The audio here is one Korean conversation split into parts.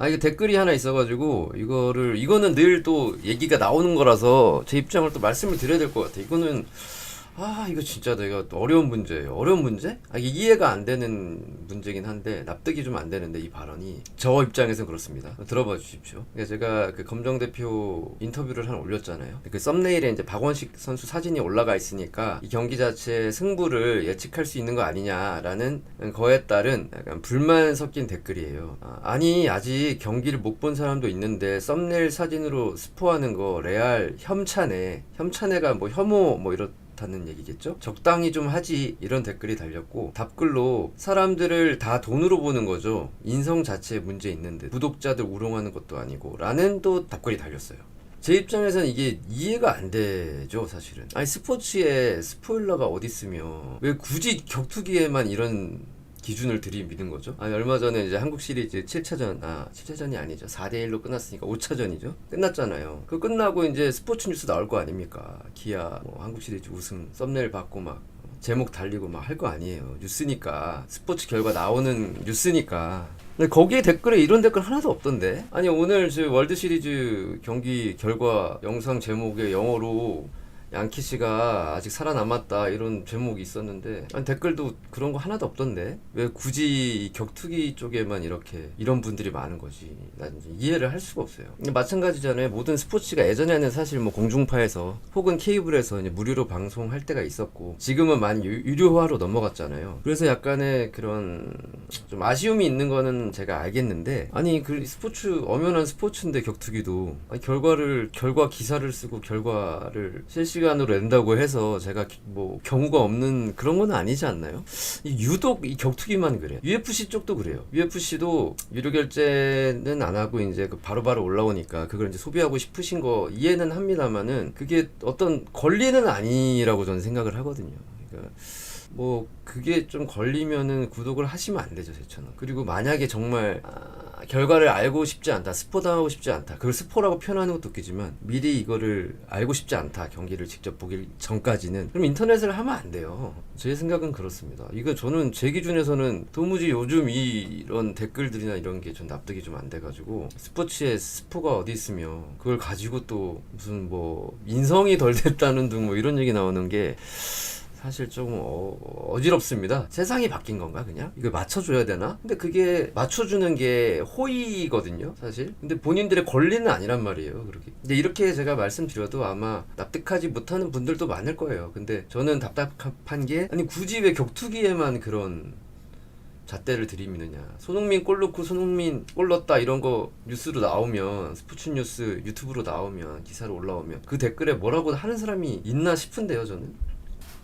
아 이게 댓글이 하나 있어가지고 이거를 이거는 늘 또 얘기가 나오는 거라서 제 입장을 또 말씀을 드려야 될 것 같아. 이거는 아 이거 진짜 내가 또 어려운 문제예요. 어려운 문제? 아 이게 이해가 안 되는 문제긴 한데 납득이 좀 안 되는데 이 발언이 저 입장에서는 그렇습니다. 들어봐 주십시오. 그러니까 제가 그 검정 대표 인터뷰를 하나 올렸잖아요. 그 썸네일에 이제 박원식 선수 사진이 올라가 있으니까 이 경기 자체의 승부를 예측할 수 있는 거 아니냐라는 거에 따른 약간 불만 섞인 댓글이에요. 아, 아니 아직 경기를 못 본 사람도 있는데 썸네일 사진으로 스포하는 거 레알 혐차네. 혐차네가 뭐 혐오 뭐 이 렇 다는 얘기겠죠? 적당히 좀 하지 이런 댓글이 달렸고 답글로 사람들을 다 돈으로 보는 거죠. 인성 자체에 문제 있는데 구독자들 우롱하는 것도 아니고 라는 또 답글이 달렸어요. 제 입장에서는 이게 이해가 안 되죠, 사실은. 아니 스포츠에 스포일러가 어디 있으며 왜 굳이 격투기에만 이런 기준을 들이미는 거죠. 아니 얼마 전에 이제 한국 시리즈 7차전 아 7차전이 아니죠. 4대 1로 끝났으니까 5차전이죠. 끝났잖아요. 그 끝나고 이제 스포츠 뉴스 나올 거 아닙니까? 기아 뭐 한국 시리즈 우승 썸네일 받고 막 제목 달리고 막 할 거 아니에요. 뉴스니까 스포츠 결과 나오는 뉴스니까. 근데 거기에 댓글에 이런 댓글 하나도 없던데. 아니 오늘 저 월드 시리즈 경기 결과 영상 제목에 영어로 양키 씨가 아직 살아남았다 이런 제목이 있었는데 아니, 댓글도 그런 거 하나도 없던데? 왜 굳이 이 격투기 쪽에만 이렇게 이런 분들이 많은 거지? 난 이제 이해를 할 수가 없어요. 마찬가지잖아요. 모든 스포츠가 예전에는 사실 뭐 공중파에서 혹은 케이블에서 이제 무료로 방송할 때가 있었고 지금은 많이 유, 유료화로 넘어갔잖아요. 그래서 약간의 그런 좀 아쉬움이 있는 거는 제가 알겠는데 아니 그 스포츠 엄연한 스포츠인데 격투기도. 아니, 결과를 결과 기사를 쓰고 결과를 실시 간으로 낸다고 해서 제가 기- 뭐 경우가 없는 그런 건 아니지 않나요? 이 유독 이 격투기만 그래요. UFC 쪽도 그래요. UFC도 유료 결제는 안 하고 이제 그 바로바로 올라오니까 그걸 이제 소비하고 싶으신 거 이해는 합니다만은 그게 어떤 권리는 아니라고 저는 생각을 하거든요. 그러니까 뭐 그게 좀 걸리면은 구독을 하시면 안 되죠 제처는 그리고 만약에 정말 아, 결과를 알고 싶지 않다 스포당하고 싶지 않다 그걸 스포라고 표현하는 것도 웃기지만 미리 이거를 알고 싶지 않다 경기를 직접 보기 전까지는 그럼 인터넷을 하면 안 돼요. 제 생각은 그렇습니다. 이거 저는 제 기준에서는 도무지 요즘 이 런 댓글들이나 이런 게 좀 납득이 좀 안 돼가지고 스포츠에 스포가 어디 있으며 그걸 가지고 또 무슨 뭐 인성이 덜 됐다는 등 뭐 이런 얘기 나오는 게 사실 조금 어, 어지럽습니다. 세상이 바뀐 건가 그냥? 이거 맞춰줘야 되나? 근데 그게 맞춰주는 게 호의거든요, 사실. 근데 본인들의 권리는 아니란 말이에요, 그렇게. 근데 이렇게 제가 말씀드려도 아마 납득하지 못하는 분들도 많을 거예요. 근데 저는 답답한 게 아니 굳이 왜 격투기에만 그런 잣대를 들이미느냐. 손흥민 골 넣고 손흥민 골 넣었다 이런 거 뉴스로 나오면 스포츠 뉴스 유튜브로 나오면 기사로 올라오면 그 댓글에 뭐라고 하는 사람이 있나 싶은데요, 저는.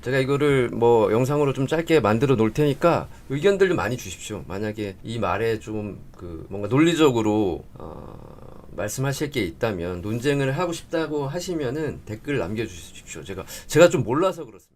제가 이거를 뭐 영상으로 좀 짧게 만들어 놓을 테니까 의견들 좀 많이 주십시오. 만약에 이 말에 좀 그 뭔가 논리적으로 어 말씀하실 게 있다면 논쟁을 하고 싶다고 하시면은 댓글 남겨 주십시오. 제가 제가 좀 몰라서 그렇습니다.